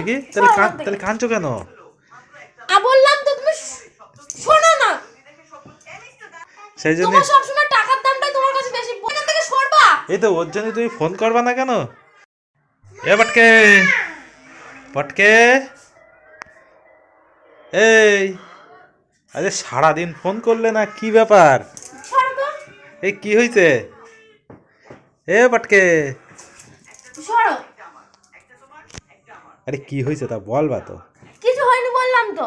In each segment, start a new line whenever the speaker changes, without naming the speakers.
দেখি? তাহলে কান তাহলে কাঁদছো কেন?
বললাম তো তুমি শোনো না।
সেই জন্য
টাকার দামটাই তোমার কাছে বেশি। থেকে সরবা।
এই তো ওর জন্য তুমি ফোন করবা না কেন? এ পটকে। পটকে। এই আরে সারাদিন ফোন করলে না কি ব্যাপার? এই কি হয়েছে এ পটকে।
সরো
আরে কি হয়েছে তা বল বা তো।
কিছু হয়নি বললাম তো।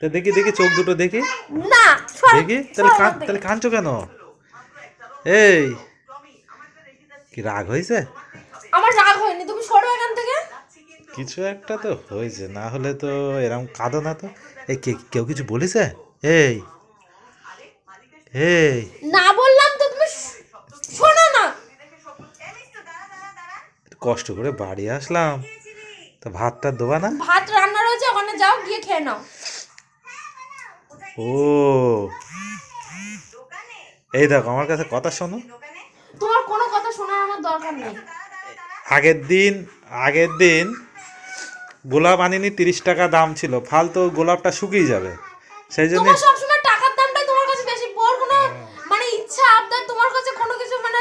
তা দেখি দেখি চোখ দুটো দেখি।
না
দেখি তাহলে কান তাহলে কাঁদছো কেন? এই কি রাগ হয়েছে?
আমার রাগ হয়নি তুমি সরো এখান থেকে।
কিছু একটা তো হয়েছে না হলে তো এরকম কাঁদো না তো। এই কে কেউ কিছু বলেছে? এই এই।
না বললাম তো তুমি শোনো না।
কষ্ট করে বাড়ি আসলাম। তো ভাতটা দেবা না?
ভাত রান্না রয়েছে ওখানে যাও গিয়ে খেয়ে নাও।
ও। এই দেখো আমার কাছে কথা শোনো।
তোমার কোনো কথা শোনার আমার দরকার নেই।
আগের দিন আগের দিন গোলাপ আনিনি তিরিশ টাকা দাম ছিল। ফালতু গোলাপটা শুকিয়ে যাবে। সেই জন্য
সবসময় টাকার দামটাই তোমার কাছে বেশি। ওর কোনো মানে ইচ্ছা আবদার তোমার কাছে কোনো কিছু মানে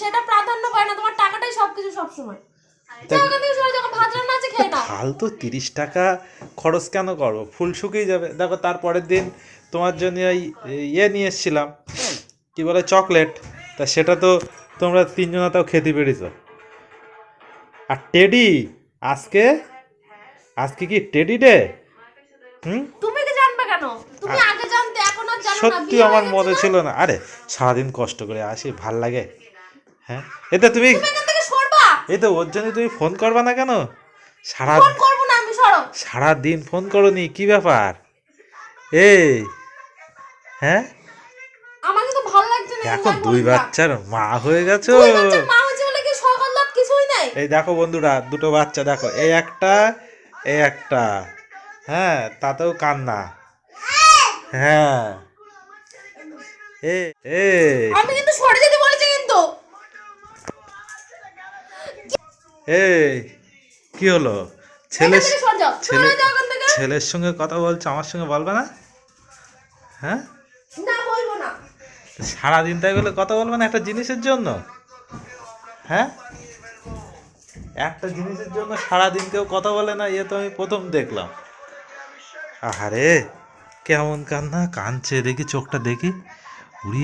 সেটা প্রাধান্য পায় না। তোমার টাকাটাই সবকিছু সবসময় যাও এখান থেকে সরে যাও ভাত রান্না আছে খেয়ে নাও
ফালতু তিরিশ টাকা খরচ কেন করব? ফুল শুকিয়ে যাবে। দেখো তারপরের দিন তোমার জন্য ওই ইয়ে নিয়ে এসেছিলাম। কী বলে চকলেট। তা সেটা তো তোমরা তিনজনা তাও খেতে পেরেছ। আর টেডি আজকে? আজকে কি টেডি ডে? হুম?
তুমি কি জানবে কেন? তুমি আগে জানতে এখন আর জানো না
সত্যি আমার মনে ছিল না। আরে সারাদিন কষ্ট করে আসি ভালো লাগে। হ্যাঁ? এতে তুমি এই তো ওর জন্য তুমি ফোন করবা না কেন? সারা
ফোন করব না আমি সরো।
সারা দিন ফোন করনি কি ব্যাপার? এই হ্যাঁ?
আমাকে তো ভালো লাগছে না
এখন দুই বাচ্চার মা হয়ে গেছো।
দুই বাচ্চার মা হয়েছে বলে কি সকাল রাত কিছুই নাই?
এই দেখো বন্ধুরা দুটো বাচ্চা দেখো এই একটা এই একটা হ্যাঁ তাতেও কান্না। হ্যাঁ। এ এ।
আমি কিন্তু সরে যেতে বলেছি কিন্তু।
এই। কি হলো? ছেলে ছেলে ছেলের সঙ্গে কথা বলছো আমার সঙ্গে বলবে না? হ্যাঁ?
না বলব না।
সারাদিন তাই বলে কথা বলবে না একটা জিনিসের জন্য? হ্যাঁ? একটা জিনিসের জন্য সারাদিন কেউ কথা বলে না ইয়ে তো আমি প্রথম দেখলাম। আহারে কেমন কান্না? কাঁদছে দেখি চোখটা দেখি। উড়ি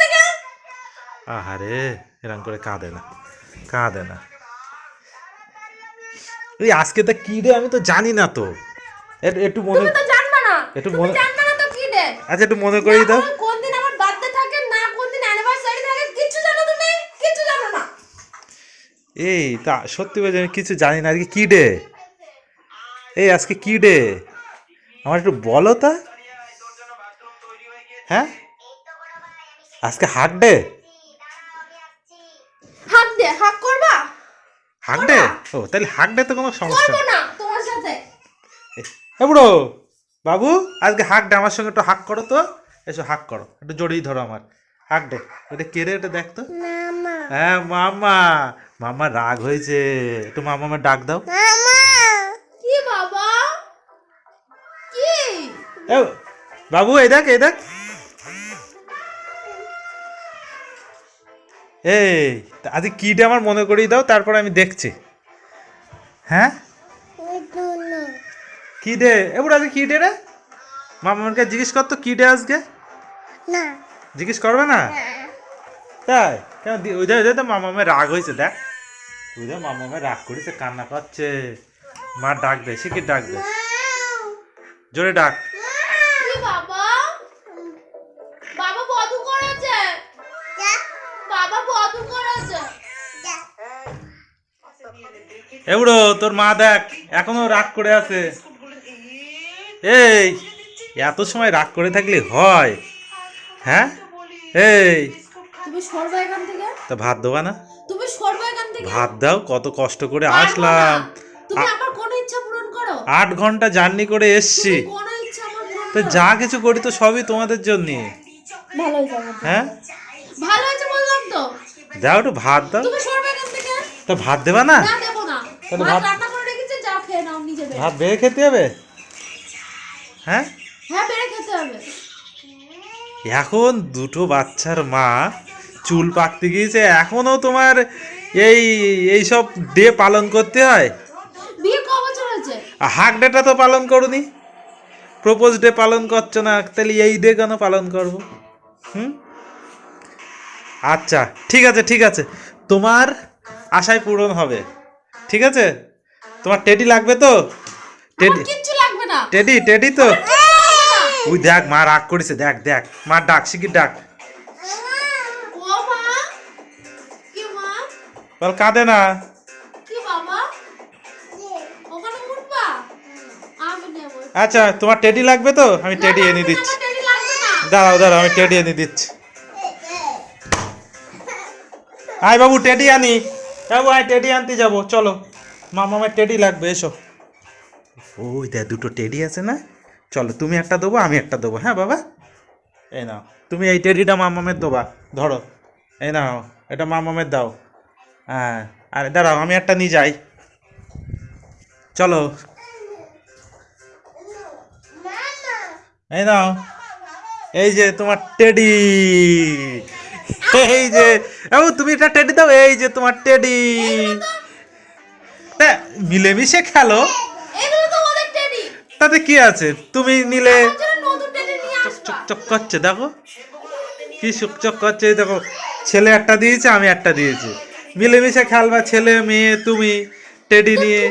থেকে?
আহারে এরম করে কাঁদে না কাঁদে না। এই আজকে তা কি রে? আমি তো জানি না তো। একটু- একটু মনে
তুমি তো জানবে না।
একটু মনে-
জানবে না তো কি ডে
আচ্ছা একটু মনে করিয়ে দাও।
কোন দিন আমার বার্থডে থাকে না কোন দিন অ্যানিভার্সারি থাকে কিছু জানো তুমি? কিছু জানো না।
এই তা সত্যি বলছি আমি কিছু জানি না। আজকে কি ডে? এই আজকে কি ডে? আমার একটু বলো তা। হ্যাঁ? আজকে হাক ডে?
হাত দে হাত করবা?
Hug day? ও তাহলে হাক ডে তো কোনো সমস্যা
না তোমার সাথে।
এ বুড়ো বাবু আজকে হাক ডে আমার সঙ্গে একটু হাক করো তো। এসো হাক করো। একটু জড়িয়ে ধরো আমার। হাক ডে এটা কে রে দেখ তো। হ্যাঁ মামা। মামা রাগ হয়েছে। একটু মামামা ডাক দাও।
কি বাবা? কি?
বাবু এই দেখ এই দেখ। এই তা আজকে কি ডে আমার মনে করিয়ে দাও তারপর আমি দেখছি। হ্যাঁ? কি ডে এবার আজকে কি ডে রে? মামাকে জিজ্ঞেস কর তো কি ডে আজকে?
না।
জিজ্ঞেস করবে না? তাই? কেন ওই দেখ তো মামামের রাগ হয়েছে দেখ। ওই দেখ মামামের রাগ করেছে কান্না করছে মা ডাক দে সে কি ডাক দে জোরে ডাক।
বাবা?
এবড়ো তোর মা দেখ এখনও রাগ করে আছে। এই এত সময় রাগ করে থাকলে হয়। হ্যাঁ? এই।
তুমি সরবে এখান থেকে?
তা ভাত দেবা না?
তুমি সরবে এখান থেকে?
ভাত দাও কত কষ্ট করে আসলাম।
তুমি আবার কোনো ইচ্ছা পূরণ করো।
আট ঘণ্টা জার্নি করে এসছি।
কোনো ইচ্ছা আমার
তো যা কিছু করি তো সবই তোমাদের জন্য।
ভালো।
হ্যাঁ?
ভালো হয়েছে বললাম তো।
দাও একটু ভাত দাও।
তুমি সরবে এখান থেকে?
তা ভাত দেবা না?
না
তাহলে
ভাত রান্না করে খেয়ে নাও নিজে বেড়ে
ভাত বেড়ে খেতে হবে? হ্যাঁ?
হ্যাঁ বেড়ে খেতে হবে।
এখন দুটো বাচ্চার মা চুল পাকতে গিয়েছে এখনও তোমার এই এই সব ডে পালন করতে হয়?
বিয়ে ক বছর হয়েছে
আর হাক ডেটা তো পালন করনি। প্রপোজ ডে পালন করছ না তাহলে এই ডে কেন পালন করব? হুম? আচ্ছা ঠিক আছে ঠিক আছে। তোমার আশায় পূরণ হবে। ঠিক আছে? তোমার টেডি লাগবে তো? টেডি
কিচ্ছু লাগবে না।
টেডি টেডি তো। ওই দেখ মা রাগ করেছে দেখ দেখ। মা ডাক শিগির ডাক। বল কাঁদে না। আচ্ছা তোমার টেডি লাগবে তো? আমি টেডি এনে দিচ্ছি। দাঁড়াও দাঁড়াও আমি টেডি এনে দিচ্ছি। আয় বাবু টেডি আনি। বাবু আয় টেডি আনতে যাব। চলো। মামামের টেডি লাগবে এসো। ওই দেখ দুটো টেডি আছে না? চলো তুমি একটা দেবো আমি একটা দেবো। হ্যাঁ বাবা? এই নাও। তুমি এই টেডিটা মামামের দেবা। ধরো। এই নাও এটা মামামের দাও। হ্যাঁ আরে দাঁড়াও আমি একটা নিয়ে যাই। চলো। এই নাও। এই যে তোমার টেডি এই যে ও তুমি এটা টেডি দাও এই যে তোমার টেডি মিলেমিশে খেলো। তাতে কি আছে? তুমি নিলে চকচক করছে দেখো। কি চকচক করছে দেখো। ছেলে একটা দিয়েছে আমি একটা দিয়েছি। মিলেমিশে খেলবা ছেলে মেয়ে তুমি টেডি নিয়ে।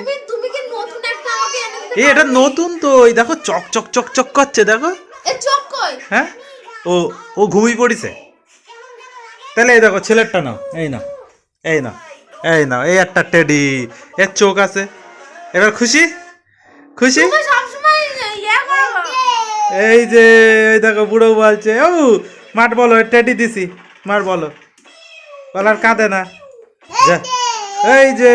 এই এটা নতুন তো ওই দেখো চক চক চক চক করছে দেখো হ্যাঁ? ও ও ঘুমিয়ে পড়েছে। তাহলে এই দেখো ছেলেরটা নাও এই নাও এই নাও এই নাও এই একটা টেডি এর চোখ আছে। এবার খুশি? খুশি?
ইয়ে
এই যে এই দেখো বুড়ো বলছে ও মাঠ বলো টেডি দিছি মার বলো। বলার কাঁদে না। যা। এই যে